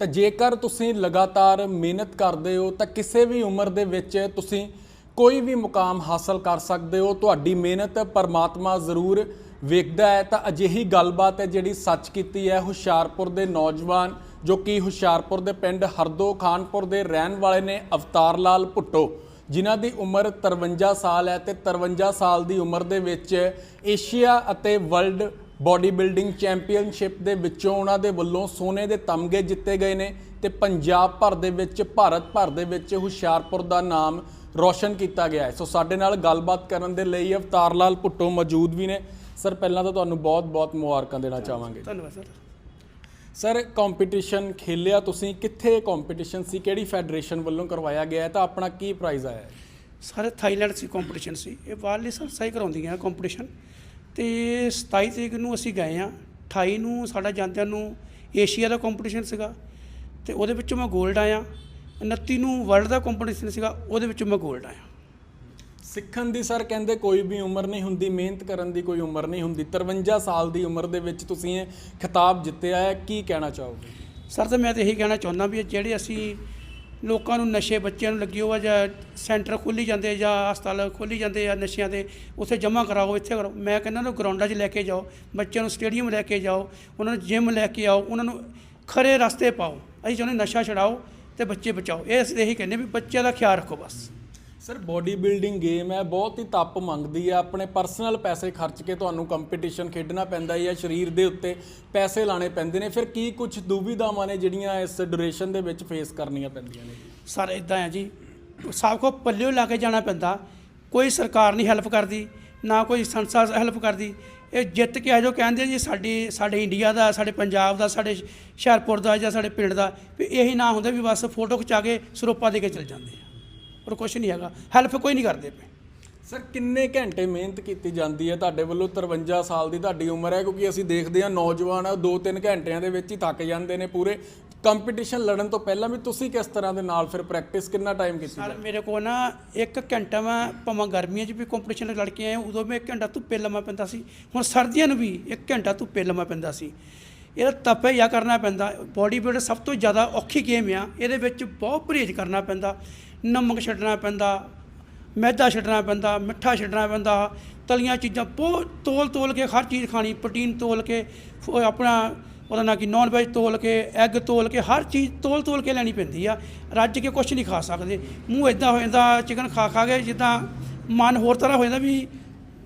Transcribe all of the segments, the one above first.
ਤਾਂ ਜੇਕਰ ਤੁਸੀਂ ਲਗਾਤਾਰ ਮਿਹਨਤ ਕਰਦੇ ਹੋ, ਤਾਂ ਕਿਸੇ ਵੀ ਉਮਰ ਦੇ ਵਿੱਚ ਤੁਸੀਂ ਕੋਈ ਵੀ ਮੁਕਾਮ ਹਾਸਲ ਕਰ ਸਕਦੇ ਹੋ। ਤੁਹਾਡੀ ਮਿਹਨਤ ਪਰਮਾਤਮਾ ਜ਼ਰੂਰ ਵੇਖਦਾ ਹੈ। ਤਾਂ ਅਜਿਹੀ ਗੱਲਬਾਤ ਹੈ ਜਿਹੜੀ ਸੱਚ ਕੀਤੀ ਹੈ। ਹੁਸ਼ਿਆਰਪੁਰ ਦੇ ਨੌਜਵਾਨ, ਜੋ ਕਿ ਹੁਸ਼ਿਆਰਪੁਰ ਦੇ ਪਿੰਡ ਹਰਦੋ ਖਾਨਪੁਰ ਦੇ ਰਹਿਣ ਵਾਲੇ ਨੇ, ਅਵਤਾਰ ਲਾਲ ਭੁੱਟੋ, ਜਿਨ੍ਹਾਂ ਦੀ ਉਮਰ 53 ਸਾਲ ਹੈ। ਤੇ 53 ਸਾਲ ਦੀ ਉਮਰ ਦੇ ਵਿੱਚ ਏਸ਼ੀਆ ਅਤੇ ਵਰਲਡ ਬਾਡੀ ਬਿਲਡਿੰਗ ਚੈਂਪੀਅਨਸ਼ਿਪ ਦੇ ਵਿੱਚੋਂ ਉਹਨਾਂ ਦੇ ਵੱਲੋਂ ਸੋਨੇ ਦੇ ਤਮਗੇ ਜਿੱਤੇ ਗਏ ਨੇ ਤੇ ਪੰਜਾਬ ਭਰ ਦੇ ਵਿੱਚ ਭਾਰਤ ਭਰ ਦੇ ਵਿੱਚ ਹੁਸ਼ਿਆਰਪੁਰ ਦਾ ਨਾਮ ਰੋਸ਼ਨ ਕੀਤਾ ਗਿਆ ਹੈ। ਸੋ ਸਾਡੇ ਨਾਲ ਗੱਲਬਾਤ ਕਰਨ ਦੇ ਲਈ ਅਵਤਾਰ ਲਾਲ ਭੁੱਟੋ ਮੌਜੂਦ ਵੀ ਨੇ। ਸਰ ਪਹਿਲਾਂ ਤਾਂ ਤੁਹਾਨੂੰ ਬਹੁਤ-ਬਹੁਤ ਮੁਬਾਰਕਾਂ ਦੇਣਾ ਚਾਹਾਂਗੇ। ਧੰਨਵਾਦ ਸਰ। ਸਰ ਕੰਪੀਟੀਸ਼ਨ ਖੇਲਿਆ ਤੁਸੀਂ ਕਿੱਥੇ ਕੰਪੀਟੀਸ਼ਨ ਸੀ ਕਿਹੜੀ ਫੈਡਰੇਸ਼ਨ ਵੱਲੋਂ ਕਰਵਾਇਆ ਗਿਆ ਹੈ ਤਾਂ ਆਪਣਾ ਕੀ ਪ੍ਰਾਈਜ਼ ਆਇਆ ਹੈ? ਸਾਰੇ ਥਾਈਲੈਂਡ ਸੀ ਕੰਪੀਟੀਸ਼ਨ ਸੀ। ਇਹ ਬਾਹਰਲੀ ਸੰਸਥਾ ਹੀ ਕਰਾਉਂਦੀਆਂ ਕੰਪੀਟੀਸ਼ਨ ਤੇ 27 ਤਰੀਕ ਨੂੰ ਅਸੀਂ ਗਏ ਆ 28 ਨੂੰ ਸਾਡਾ ਜਾਂਦਿਆਂ ਨੂੰ ਏਸ਼ੀਆ ਦਾ ਕੰਪੀਟੀਸ਼ਨ ਸੀਗਾ ਤੇ ਉਹਦੇ ਵਿੱਚੋਂ ਮੈਂ 골ਡ ਆਇਆ। 29 ਨੂੰ ਵਰਲਡ ਦਾ ਕੰਪੀਟੀਸ਼ਨ ਸੀਗਾ ਉਹਦੇ ਵਿੱਚੋਂ ਮੈਂ 골ਡ ਆਇਆ। ਸਿੱਖਣ ਦੀ ਸਰ ਕਹਿੰਦੇ ਕੋਈ ਵੀ ਉਮਰ ਨਹੀਂ ਹੁੰਦੀ ਮਿਹਨਤ ਕਰਨ ਦੀ ਕੋਈ ਉਮਰ ਨਹੀਂ ਹੁੰਦੀ। 53 ਸਾਲ ਦੀ ਉਮਰ ਦੇ ਵਿੱਚ ਤੁਸੀਂ ਇਹ ਖਿਤਾਬ ਜਿੱਤਿਆ ਹੈ ਕੀ ਕਹਿਣਾ ਚਾਹੋਗੇ? ਸਰ ਤਾਂ ਮੈਂ ਤਾਂ ਇਹੀ ਕਹਿਣਾ ਚਾਹੁੰਦਾ ਵੀ ਜਿਹੜੇ ਅਸੀਂ ਲੋਕਾਂ ਨੂੰ ਨਸ਼ੇ ਬੱਚਿਆਂ ਨੂੰ ਲੱਗੀ ਹੋਆ ਜਾਂ ਸੈਂਟਰ ਖੋਲੀ ਜਾਂਦੇ ਜਾਂ ਹਸਪਤਾਲ ਖੋਲੀ ਜਾਂਦੇ ਆ ਨਸ਼ਿਆਂ ਦੇ, ਉੱਥੇ ਜਮ੍ਹਾਂ ਕਰਾਓ, ਇੱਥੇ ਕਰੋ। ਮੈਂ ਕਹਿੰਦਾ ਨੂੰ, ਗਰਾਊਂਡਾਂ 'ਚ ਲੈ ਕੇ ਜਾਓ, ਬੱਚਿਆਂ ਨੂੰ ਸਟੇਡੀਅਮ ਲੈ ਕੇ ਜਾਓ, ਉਹਨਾਂ ਨੂੰ ਜਿਮ ਲੈ ਕੇ ਆਓ, ਉਹਨਾਂ ਨੂੰ ਖਰੇ ਰਸਤੇ ਪਾਓ। ਅਸੀਂ ਚਾਹੁੰਦੇ ਨਸ਼ਾ ਛਡਾਓ ਤੇ ਬੱਚੇ ਬਚਾਓ। ਇਹ ਅਸੀਂ ਇਹੀ ਕਹਿੰਦੇ ਵੀ ਬੱਚਿਆਂ ਦਾ ਖਿਆਲ ਰੱਖੋ ਬਸ। ਸਰ ਬੋਡੀ ਬਿਲਡਿੰਗ ਗੇਮ ਹੈ, ਬਹੁਤ ਹੀ ਤਪ ਮੰਗਦੀ ਹੈ। ਆਪਣੇ ਪਰਸਨਲ ਪੈਸੇ ਖਰਚ ਕੇ ਤੁਹਾਨੂੰ ਕੰਪੀਟੀਸ਼ਨ ਖੇਡਣਾ ਪੈਂਦਾ ਹੈ ਜਾਂ ਸਰੀਰ ਦੇ ਉੱਤੇ ਪੈਸੇ ਲਾਣੇ ਪੈਂਦੇ ਨੇ। ਫਿਰ ਕੀ ਕੁਝ ਦੁਵਿਧਾਵਾਂ ਨੇ ਜਿਹੜੀਆਂ ਇਸ ਡਿਊਰੇਸ਼ਨ ਦੇ ਵਿੱਚ ਫੇਸ ਕਰਨੀਆਂ ਪੈਂਦੀਆਂ ਨੇ? ਸਰ ਇਦਾਂ ਹੈ ਜੀ। ਸਭ ਕੋ ਪੱਲਿਓ ਲਾ ਕੇ ਜਾਣਾ ਪੈਂਦਾ। ਕੋਈ ਸਰਕਾਰ ਨਹੀਂ ਹੈਲਪ ਕਰਦੀ, ਨਾ ਕੋਈ ਸੰਸਥਾ ਹੈਲਪ ਕਰਦੀ। ਇਹ ਜਿੱਤ ਕੇ ਆ ਜੋ ਕਹਿੰਦੇ ਜੀ, ਸਾਡੀ, ਸਾਡੇ ਇੰਡੀਆ ਦਾ, ਸਾਡੇ ਪੰਜਾਬ ਦਾ, ਸਾਡੇ ਹੁਸ਼ਿਆਰਪੁਰ ਦਾ ਜਾਂ ਸਾਡੇ ਪਿੰਡ ਦਾ ਵੀ ਇਹੀ ਨਾ ਹੁੰਦਾ ਵੀ ਬਸ ਫੋਟੋ ਖਿਚਾ ਕੇ ਸਰੋਪਾ ਦੇ ਕੇ ਚਲ ਜਾਂਦੇ ਆ। ਪਰ ਕੁਝ ਨਹੀਂ ਹੈਗਾ ਹੈਲਪ ਕੋਈ ਨਹੀਂ ਕਰਦੇ ਪਏ। ਸਰ ਕਿੰਨੇ ਘੰਟੇ ਮਿਹਨਤ ਕੀਤੀ ਜਾਂਦੀ ਹੈ ਤੁਹਾਡੇ ਵੱਲੋਂ? 53 ਸਾਲ ਦੀ ਤੁਹਾਡੀ ਉਮਰ ਹੈ ਕਿਉਂਕਿ ਅਸੀਂ ਦੇਖਦੇ ਹਾਂ ਨੌਜਵਾਨ ਆ 2-3 ਘੰਟਿਆਂ ਦੇ ਵਿੱਚ ਹੀ ਥੱਕ ਜਾਂਦੇ ਨੇ ਪੂਰੇ। ਕੰਪੀਟੀਸ਼ਨ ਲੜਨ ਤੋਂ ਪਹਿਲਾਂ ਵੀ ਤੁਸੀਂ ਕਿਸ ਤਰ੍ਹਾਂ ਦੇ ਨਾਲ ਫਿਰ ਪ੍ਰੈਕਟਿਸ ਕਿੰਨਾ ਟਾਈਮ ਕੀਤੀ ਸਰ ਮੇਰੇ ਕੋਲ ਨਾ ਇੱਕ ਘੰਟਾ ਮੈਂ ਭਾਵੇਂ ਗਰਮੀਆਂ 'ਚ ਵੀ ਕੰਪੀਟੀਸ਼ਨ ਲੜ ਕੇ ਆਇਆ ਉਦੋਂ ਮੈਂ ਇੱਕ ਘੰਟਾ ਧੁੱਪੇ ਲੰਮਾ ਪੈਂਦਾ ਸੀ। ਹੁਣ ਸਰਦੀਆਂ ਨੂੰ ਵੀ ਇੱਕ ਘੰਟਾ ਧੁੱਪੇ ਲੰਮਾ ਪੈਂਦਾ ਸੀ। ਇਹਦਾ ਤਪਿਆ ਕਰਨਾ ਪੈਂਦਾ ਬੋਡੀ ਬਿਲਡ ਸਭ ਤੋਂ ਜ਼ਿਆਦਾ ਔਖੀ ਗੇਮ ਆ, ਇਹਦੇ ਵਿੱਚ ਬਹੁਤ ਪਰਹੇਜ਼ ਕਰਨਾ ਪੈਂਦਾ, ਨਮਕ ਛੱਡਣਾ ਪੈਂਦਾ, ਮੈਦਾ ਛੱਡਣਾ ਪੈਂਦਾ, ਮਿੱਠਾ ਛੱਡਣਾ ਪੈਂਦਾ, ਤਲੀਆਂ ਚੀਜ਼ਾਂ ਬਹੁਤ ਤੋਲ ਤੋਲ ਕੇ ਹਰ ਚੀਜ਼ ਖਾਣੀ ਪ੍ਰੋਟੀਨ ਤੋਲ ਕੇ ਆਪਣਾ ਉਹਦਾ ਨਾ ਕਿ ਨੌਨ ਵੈਜ ਤੋਲ ਕੇ ਐਗ ਤੋਲ ਕੇ, ਹਰ ਚੀਜ਼ ਤੋਲ ਤੋਲ ਕੇ ਲੈਣੀ ਪੈਂਦੀ ਆ, ਰੱਜ ਕੇ ਕੁਝ ਨਹੀਂ ਖਾ ਸਕਦੇ। ਮੂੰਹ ਇਦਾਂ ਹੋ ਜਾਂਦਾ ਚਿਕਨ ਖਾ ਖਾ ਕੇ ਜਿੱਦਾਂ ਮਨ ਹੋਰ ਤਰ੍ਹਾਂ ਹੋ ਜਾਂਦਾ ਵੀ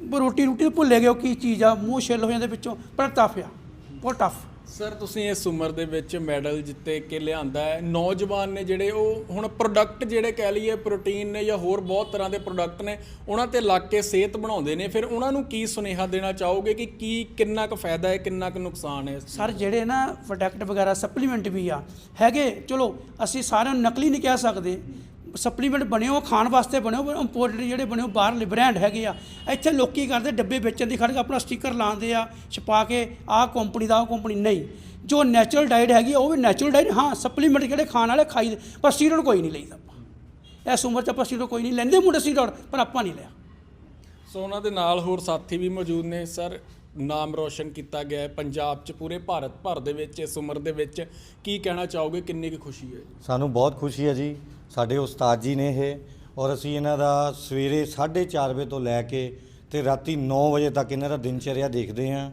ਵੀ ਰੋਟੀ ਰੋਟੀ ਭੁੱਲੇ ਗਏ ਉਹ ਕੀ ਚੀਜ਼ ਆ, ਮੂੰਹ ਛਿੱਲ ਹੋ ਜਾਂਦੇ ਵਿੱਚੋਂ, ਪਰ ਟਫ ਆ, ਬਹੁਤ ਟਫ ਸਰ ਤੁਸੀਂ ਇਸ ਉਮਰ ਦੇ ਵਿੱਚ ਮੈਡਲ ਜਿੱਤੇ ਕੇ ਲਿਆਂਦਾ ਹੈ? ਨੌਜਵਾਨ ਨੇ ਜਿਹੜੇ ਉਹ ਹੁਣ ਪ੍ਰੋਡਕਟ ਜਿਹੜੇ ਕਹਿ ਲਈਏ ਪ੍ਰੋਟੀਨ ਨੇ ਜਾਂ ਹੋਰ ਬਹੁਤ ਤਰ੍ਹਾਂ ਦੇ ਪ੍ਰੋਡਕਟ ਨੇ ਉਹਨਾਂ ਤੇ ਲੱਗ ਕੇ ਸਿਹਤ ਬਣਾਉਂਦੇ ਨੇ। ਫਿਰ ਉਹਨਾਂ ਨੂੰ ਕੀ ਸੁਨੇਹਾ ਦੇਣਾ ਚਾਹੋਗੇ ਕਿ ਕੀ ਕਿੰਨਾ ਕੁ ਫਾਇਦਾ ਹੈ ਕਿੰਨਾ ਕੁ ਨੁਕਸਾਨ ਹੈ ਸਰ ਜਿਹੜੇ ਨਾ ਪ੍ਰੋਡਕਟ ਵਗੈਰਾ ਸਪਲੀਮੈਂਟ ਵੀ ਆ ਹੈਗੇ ਚਲੋ ਅਸੀਂ ਸਾਰਿਆਂ ਨੂੰ ਨਕਲੀ ਨਹੀਂ ਕਹਿ ਸਕਦੇ। ਸਪਲੀਮੈਂਟ ਬਣਿਓ ਖਾਣ ਵਾਸਤੇ ਬਣਿਓ ਹੋ ਇੰਪੋਰਟਡ ਜਿਹੜੇ ਬਣੇ ਹੋ ਬਾਹਰਲੇ ਬ੍ਰਾਂਡ ਹੈਗੇ ਆ। ਇੱਥੇ ਲੋਕੀ ਕਰਦੇ ਡੱਬੇ ਵੇਚਣ ਦੀ ਖੜ ਕੇ ਆਪਣਾ ਸਟicker ਲਾਉਂਦੇ ਆ, ਛਪਾ ਕੇ ਆਹ ਕੰਪਨੀ ਦਾ, ਉਹ ਕੰਪਨੀ ਨਹੀਂ। ਜੋ ਨੈਚੁਰਲ ਡਾਈਟ ਹੈਗੀ ਉਹ ਵੀ ਨੈਚੁਰਲ ਡਾਈਟ ਹਾਂ ਸਪਲੀਮੈਂਟ ਜਿਹੜੇ ਖਾਣ ਵਾਲੇ ਖਾਈ, ਪਰ ਸਟੀਰੋਇਡ ਕੋਈ ਨਹੀਂ ਲਈਦਾ ਆਪਾਂ। ਇਸ ਉਮਰ 'ਚ ਆਪਾਂ ਸਟੀਰੋਇਡ ਕੋਈ ਨਹੀਂ ਲੈਂਦੇ ਮੁੰਡੇ ਸਟੀਰੋਇਡ ਪਰ ਆਪਾਂ ਨਹੀਂ ਲਿਆ। ਸੋ ਉਹਨਾਂ ਦੇ ਨਾਲ ਹੋਰ ਸਾਥੀ ਵੀ ਮੌਜੂਦ ਨੇ, ਸਰ ਨਾਮ ਰੋਸ਼ਨ ਕੀਤਾ ਗਿਆ ਹੈ ਪੰਜਾਬ 'ਚ, ਪੂਰੇ ਭਾਰਤ, ਭਰ ਦੇ ਵਿੱਚ, ਇਸ ਉਮਰ ਦੇ ਵਿੱਚ। ਕੀ ਕਹਿਣਾ ਚਾਹੋਗੇ? ਕਿੰਨੀ ਕੁ ਖੁਸ਼ੀ ਹੈ? ਸਾਨੂੰ ਬਹੁਤ ਖੁਸ਼ੀ ਹੈ ਜੀ। ਸਾਡੇ ਉਸਤਾਦ ਜੀ ਨੇ ਇਹ ਔਰ ਅਸੀਂ ਇਹਨਾਂ ਦਾ ਸਵੇਰੇ 4:30 ਵਜੇ ਤੋਂ ਲੈ ਕੇ ਤੇ ਰਾਤੀ 9 ਵਜੇ ਤੱਕ ਇਹਨਾਂ ਦਾ ਦਿਨਚਰਿਆ ਦੇਖਦੇ ਹਾਂ।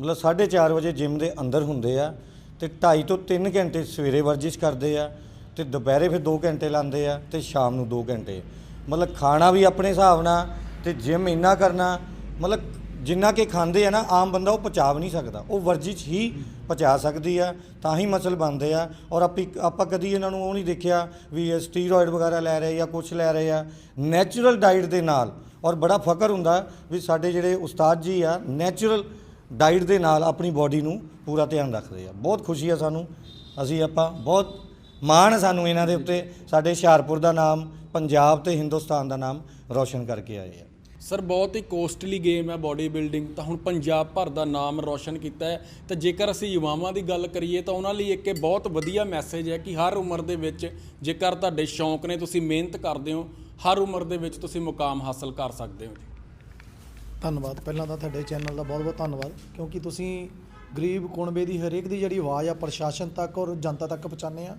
ਮਤਲਬ 4:30 ਵਜੇ ਜਿਮ ਦੇ ਅੰਦਰ ਹੁੰਦੇ ਆ ਤੇ 2.5 ਤੋਂ 3 ਘੰਟੇ ਸਵੇਰੇ ਵਰਜਿਸ਼ ਕਰਦੇ ਆ ਤੇ ਦੁਪਹਿਰੇ ਫਿਰ 2 ਘੰਟੇ ਲਾਉਂਦੇ ਆ ਤੇ ਸ਼ਾਮ ਨੂੰ 2 ਘੰਟੇ। ਮਤਲਬ ਖਾਣਾ ਵੀ ਆਪਣੇ ਹਿਸਾਬ ਨਾਲ ਤੇ ਜਿਮ ਇੰਨਾ ਕਰਨਾ, ਮਤਲਬ ਜਿੰਨਾ ਕਿ ਖਾਂਦੇ ਆ ਨਾ, ਆਮ ਬੰਦਾ ਉਹ ਪਚਾ ਵੀ ਨਹੀਂ ਸਕਦਾ। ਉਹ ਵਰਜਿਸ਼ ਹੀ ਪਚਾ ਸਕਦੀ ਆ, ਤਾਂ ਹੀ ਮਸਲ ਬਣਦੇ ਆ। ਔਰ ਆਪੀ, ਆਪਾਂ ਕਦੀ ਇਹਨਾਂ ਨੂੰ ਉਹ ਨਹੀਂ ਦੇਖਿਆ ਵੀ ਇਹ ਸਟੀਰੋਇਡ ਵਗੈਰਾ ਲੈ ਰਹੇ ਜਾਂ ਕੁਝ ਲੈ ਰਹੇ ਆ। ਨੈਚੁਰਲ ਡਾਈਟ ਦੇ ਨਾਲ, ਔਰ ਬੜਾ ਫਕਰ ਹੁੰਦਾ ਵੀ ਸਾਡੇ ਜਿਹੜੇ ਉਸਤਾਦ ਜੀ ਆ ਨੈਚੁਰਲ ਡਾਈਟ ਦੇ ਨਾਲ ਆਪਣੀ ਬਾਡੀ ਨੂੰ ਪੂਰਾ ਧਿਆਨ ਰੱਖਦੇ ਆ। ਬਹੁਤ ਖੁਸ਼ੀ ਆ ਸਾਨੂੰ। ਅਸੀਂ ਆਪਾਂ ਬਹੁਤ ਮਾਣ ਹੈ ਸਾਨੂੰ ਇਹਨਾਂ ਦੇ ਉੱਤੇ। ਸਾਡੇ ਹੁਸ਼ਿਆਰਪੁਰ ਦਾ ਨਾਮ, ਪੰਜਾਬ ਤੇ ਹਿੰਦੁਸਤਾਨ ਦਾ ਨਾਮ ਰੌਸ਼ਨ ਕਰਕੇ ਆਏ ਆ। ਸਰ, ਬਹੁਤ ਹੀ ਕੋਸਟਲੀ ਗੇਮ ਹੈ ਬਾਡੀ ਬਿਲਡਿੰਗ ਤਾਂ ਹੁਣ ਪੰਜਾਬ ਭਰ ਦਾ ਨਾਮ ਰੌਸ਼ਨ ਕੀਤਾ ਹੈ। ਤਾਂ ਜੇਕਰ ਅਸੀਂ ਯੁਵਾਵਾਂ ਦੀ ਗੱਲ ਕਰੀਏ, ਤਾਂ ਉਹਨਾਂ ਲਈ ਇੱਕ ਇਹ ਬਹੁਤ ਵਧੀਆ ਮੈਸੇਜ ਹੈ ਕਿ ਹਰ ਉਮਰ ਦੇ ਵਿੱਚ ਜੇਕਰ ਤੁਹਾਡੇ ਸ਼ੌਂਕ ਨੇ, ਤੁਸੀਂ ਮਿਹਨਤ ਕਰਦੇ ਹੋ, ਹਰ ਉਮਰ ਦੇ ਵਿੱਚ ਤੁਸੀਂ ਮੁਕਾਮ ਹਾਸਲ ਕਰ ਸਕਦੇ ਹੋ ਜੀ। ਧੰਨਵਾਦ। ਪਹਿਲਾਂ ਤਾਂ ਤੁਹਾਡੇ ਚੈਨਲ ਦਾ ਬਹੁਤ ਬਹੁਤ ਧੰਨਵਾਦ, ਕਿਉਂਕਿ ਤੁਸੀਂ ਗਰੀਬ ਕੁਣਬੇ ਦੀ ਹਰੇਕ ਦੀ ਜਿਹੜੀ ਆਵਾਜ਼ ਆ, ਪ੍ਰਸ਼ਾਸਨ ਤੱਕ ਔਰ ਜਨਤਾ ਤੱਕ ਪਹੁੰਚਾਉਂਦੇ ਆ।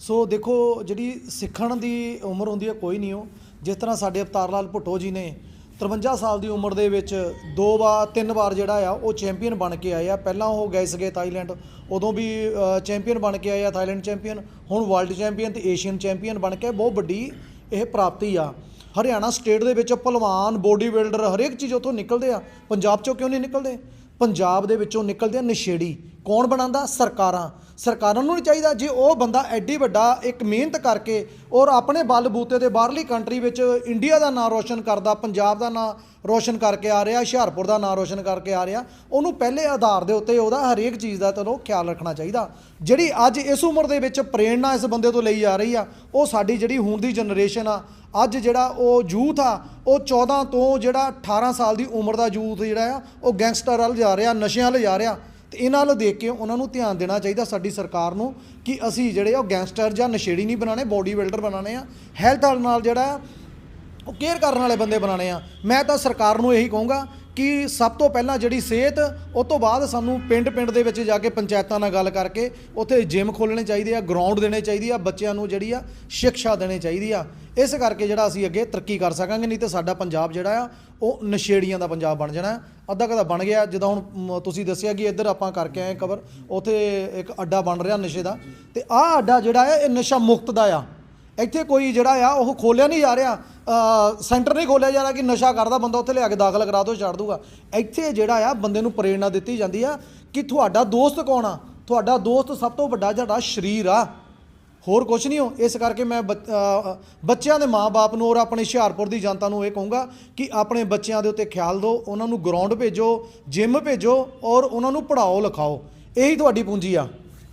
ਸੋ ਦੇਖੋ, ਜਿਹੜੀ ਸਿੱਖਣ ਦੀ ਉਮਰ ਹੁੰਦੀ ਹੈ, ਕੋਈ ਨਹੀਂ ਉਹ। ਜਿਸ ਤਰ੍ਹਾਂ ਸਾਡੇ ਅਵਤਾਰ ਲਾਲ ਭੁੱਟੋ ਜੀ ਨੇ 53 ਸਾਲ ਦੀ ਉਮਰ ਦੇ ਵਿੱਚ ਦੋ ਵਾਰ, ਤਿੰਨ ਵਾਰ ਜਿਹੜਾ ਆ, ਉਹ ਚੈਂਪੀਅਨ ਬਣ ਕੇ ਆਏ ਆ। ਪਹਿਲਾਂ ਉਹ ਗਏ ਸੀਗੇ ਥਾਈਲੈਂਡ, ਉਦੋਂ ਵੀ ਚੈਂਪੀਅਨ ਬਣ ਕੇ ਆਏ ਆ ਥਾਈਲੈਂਡ ਚੈਂਪੀਅਨ, ਹੁਣ ਵਰਲਡ ਚੈਂਪੀਅਨ ਤੇ ਏਸ਼ੀਅਨ ਚੈਂਪੀਅਨ ਬਣ ਕੇ ਬਹੁਤ ਵੱਡੀ ਇਹ ਪ੍ਰਾਪਤੀ ਆ। ਹਰਿਆਣਾ ਸਟੇਟ ਦੇ ਵਿੱਚ ਪਹਿਲਵਾਨ ਬੋਡੀ ਬਿਲਡਰ ਹਰੇਕ ਚੀਜ਼ ਉੱਥੋਂ ਨਿਕਲਦੇ ਆ। ਪੰਜਾਬ ਚੋਂ ਕਿਉਂ ਨਹੀਂ ਨਿਕਲਦੇ? ਪੰਜਾਬ ਦੇ ਵਿੱਚੋਂ ਨਿਕਲਦੇ ਆ ਨਸ਼ੇੜੀ। ਕੌਣ ਬਣਾਉਂਦਾ? ਸਰਕਾਰਾਂ। ਸਰਕਾਰਾਂ ਨੂੰ ਨਹੀਂ ਚਾਹੀਦਾ ਜੇ ਉਹ ਬੰਦਾ ਐਡੀ ਵੱਡਾ ਇੱਕ ਮਿਹਨਤ ਕਰਕੇ ਔਰ ਆਪਣੇ ਬਲ ਬੂਤੇ ਦੇ ਬਾਹਰਲੀ ਕੰਟਰੀ ਵਿੱਚ ਇੰਡੀਆ ਦਾ ਨਾਂ ਰੋਸ਼ਨ ਕਰਦਾ, ਪੰਜਾਬ ਦਾ ਨਾਂ ਰੋਸ਼ਨ ਕਰਕੇ ਆ ਰਿਹਾ, ਹੁਸ਼ਿਆਰਪੁਰ ਦਾ ਨਾਂ ਰੋਸ਼ਨ ਕਰਕੇ ਆ ਰਿਹਾ, ਉਹਨੂੰ ਪਹਿਲੇ ਆਧਾਰ ਦੇ ਉੱਤੇ ਉਹਦਾ ਹਰੇਕ ਚੀਜ਼ ਦਾ ਤੁਹਾਨੂੰ ਖਿਆਲ ਰੱਖਣਾ ਚਾਹੀਦਾ। ਜਿਹੜੀ ਅੱਜ ਇਸ ਉਮਰ ਦੇ ਵਿੱਚ ਪ੍ਰੇਰਣਾ ਇਸ ਬੰਦੇ ਤੋਂ ਲਈ ਆ ਰਹੀ ਆ, ਉਹ ਸਾਡੀ ਜਿਹੜੀ ਹੁਣ ਦੀ ਜਨਰੇਸ਼ਨ ਆ, ਅੱਜ ਜਿਹੜਾ ਉਹ ਯੂਥ ਆ, ਉਹ 14 ਤੋਂ ਜਿਹੜਾ 18 ਸਾਲ ਦੀ ਉਮਰ ਦਾ ਯੂਥ ਜਿਹੜਾ ਆ, ਉਹ ਗੈਂਗਸਟਰ ਵੱਲ ਜਾ ਰਿਹਾ, ਨਸ਼ਿਆਂ ਵੱਲ ਜਾ ਰਿਹਾ। ਤੇ ਇਹਨਾਂ ਨੂੰ ਦੇਖ ਕੇ ਉਹਨਾਂ ਨੂੰ ਧਿਆਨ ਦੇਣਾ ਚਾਹੀਦਾ ਸਾਡੀ ਸਰਕਾਰ ਨੂੰ ਕਿ ਅਸੀਂ ਜਿਹੜੇ ਉਹ ਗੈਂਗਸਟਰ ਜਾਂ ਨਸ਼ੇੜੀ ਨਹੀਂ ਬਣਾਣੇ ਬੋਡੀ ਬਿਲਡਰ ਬਣਾਣੇ ਆ ਹੈਲਥ ਨਾਲ ਜਿਹੜਾ ਆ, ਉਹ ਕੇਅਰ ਕਰਨ ਵਾਲੇ ਬੰਦੇ ਬਣਾਣੇ ਆ। ਮੈਂ ਤਾਂ ਸਰਕਾਰ ਨੂੰ ਇਹੀ ਕਹੂੰਗਾ ਕਿ ਸਭ ਤੋਂ ਪਹਿਲਾਂ ਜਿਹੜੀ ਸਿਹਤ ਉਹ ਤੋਂ ਬਾਅਦ ਸਾਨੂੰ ਪਿੰਡ ਪਿੰਡ ਦੇ ਵਿੱਚ ਜਾ ਕੇ ਪੰਚਾਇਤਾਂ ਨਾਲ ਗੱਲ ਕਰਕੇ ਉੱਥੇ ਜਿਮ ਖੋਲ੍ਹਣੇ ਚਾਹੀਦੇ ਆ ਗਰਾਊਂਡ ਦੇਣੇ ਚਾਹੀਦੀ ਆ ਬੱਚਿਆਂ ਨੂੰ ਜਿਹੜੀ ਆ ਸਿੱਖਿਆ ਦੇਣੀ ਚਾਹੀਦੀ ਆ। ਇਸ ਕਰਕੇ ਜਿਹੜਾ ਅਸੀਂ ਅੱਗੇ ਤਰੱਕੀ ਕਰ ਸਕਾਂਗੇ ਨਹੀਂ ਤੇ ਸਾਡਾ ਪੰਜਾਬ ਜਿਹੜਾ ਆ ਉਹ ਨਸ਼ੇੜੀਆਂ ਦਾ ਪੰਜਾਬ ਬਣ ਜਾਣਾ। ਅੱਧਾ ਕਦਾ ਬਣ ਗਿਆ। ਜਿੱਦਾਂ ਹੁਣ ਮ, ਤੁਸੀਂ ਦੱਸਿਆ ਕਿ ਇੱਧਰ ਆਪਾਂ ਕਰਕੇ ਆਏ ਕਵਰ ਉੱਥੇ ਇੱਕ ਅੱਡਾ ਬਣ ਰਿਹਾ ਨਸ਼ੇ ਦਾ। ਤੇ ਆਹ ਅੱਡਾ ਜਿਹੜਾ ਆ ਇਹ ਨਸ਼ਾ ਮੁਕਤ ਦਾ ਆ। ਇੱਥੇ ਕੋਈ ਜਿਹੜਾ ਆ ਉਹ ਖੋਲਿਆ ਨਹੀਂ ਜਾ ਰਿਹਾ। ਅ, ਸੈਂਟਰ ਨਹੀਂ ਖੋਲਿਆ ਜਾ ਰਿਹਾ ਕਿ ਨਸ਼ਾ ਕਰਦਾ ਬੰਦਾ ਉੱਥੇ ਲਿਆ ਕੇ ਦਾਖਲ ਕਰਾ ਦੋ ਛੱਡ ਦੂਗਾ। ਇੱਥੇ ਜਿਹੜਾ ਆ ਬੰਦੇ ਨੂੰ ਪ੍ਰੇਰਣਾ ਦਿੱਤੀ ਜਾਂਦੀ ਆ ਕਿ ਤੁਹਾਡਾ ਦੋਸਤ ਕੌਣ ਆ? ਤੁਹਾਡਾ ਦੋਸਤ ਸਭ ਤੋਂ ਵੱਡਾ ਜਿਹੜਾ ਸਰੀਰ ਆ। ਹੋਰ ਕੁਝ ਨਹੀਂ ਹੋ। ਇਸ ਕਰਕੇ ਮੈਂ ਬੱਚ- ਬੱਚਿਆਂ ਦੇ ਮਾਪੇ ਨੂੰ ਔਰ ਆਪਣੇ ਹੁਸ਼ਿਆਰਪੁਰ ਦੀ ਜਨਤਾ ਨੂੰ ਇਹ ਕਹੂੰਗਾ ਕਿ ਆਪਣੇ ਬੱਚਿਆਂ ਦੇ ਉੱਤੇ ਖਿਆਲ ਦਿਓ, ਉਹਨਾਂ ਨੂੰ ਗਰਾਊਂਡ ਭੇਜੋ ਜਿਮ ਭੇਜੋ ਔਰ ਉਹਨਾਂ ਨੂੰ ਪੜ੍ਹਾਓ, ਲਿਖਾਓ। ਇਹੀ ਤੁਹਾਡੀ ਪੂੰਜੀ ਆ।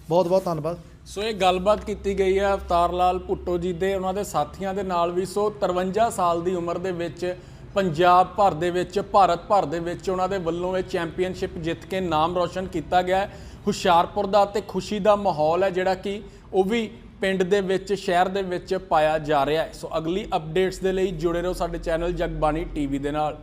ਬਹੁਤ ਬਹੁਤ ਧੰਨਵਾਦ। ਸੋ ਇਹ ਗੱਲਬਾਤ ਕੀਤੀ ਗਈ ਹੈ ਅਵਤਾਰ ਲਾਲ ਭੁੱਟੋ ਜੀ ਦੇ, ਉਹਨਾਂ ਦੇ ਸਾਥੀਆਂ ਦੇ ਨਾਲ ਵੀ। ਸੋ 53 ਸਾਲ ਦੀ ਉਮਰ ਦੇ ਵਿੱਚ ਪੰਜਾਬ ਭਰ ਦੇ ਵਿੱਚ, ਭਾਰਤ ਭਰ ਦੇ ਵਿੱਚ ਉਹਨਾਂ ਦੇ ਵੱਲੋਂ ਇਹ ਚੈਂਪੀਅਨਸ਼ਿਪ ਜਿੱਤ ਕੇ ਨਾਮ ਰੌਸ਼ਨ ਕੀਤਾ ਗਿਆ ਹੈ। ਹੁਸ਼ਿਆਰਪੁਰ ਦਾ ਤੇ ਖੁਸ਼ੀ ਦਾ ਮਾਹੌਲ ਹੈ ਜਿਹੜਾ ਕਿ ਉਹ ਵੀ ਪਿੰਡ ਦੇ ਵਿੱਚ, ਸ਼ਹਿਰ ਦੇ ਵਿੱਚ ਪਾਇਆ ਜਾ ਰਿਹਾ ਹੈ। ਸੋ ਅਗਲੀ ਅਪਡੇਟਸ ਦੇ ਲਈ ਜੁੜੇ ਰਹੋ ਸਾਡੇ ਚੈਨਲ ਜਗਬਾਣੀ ਟੀਵੀ ਦੇ ਨਾਲ।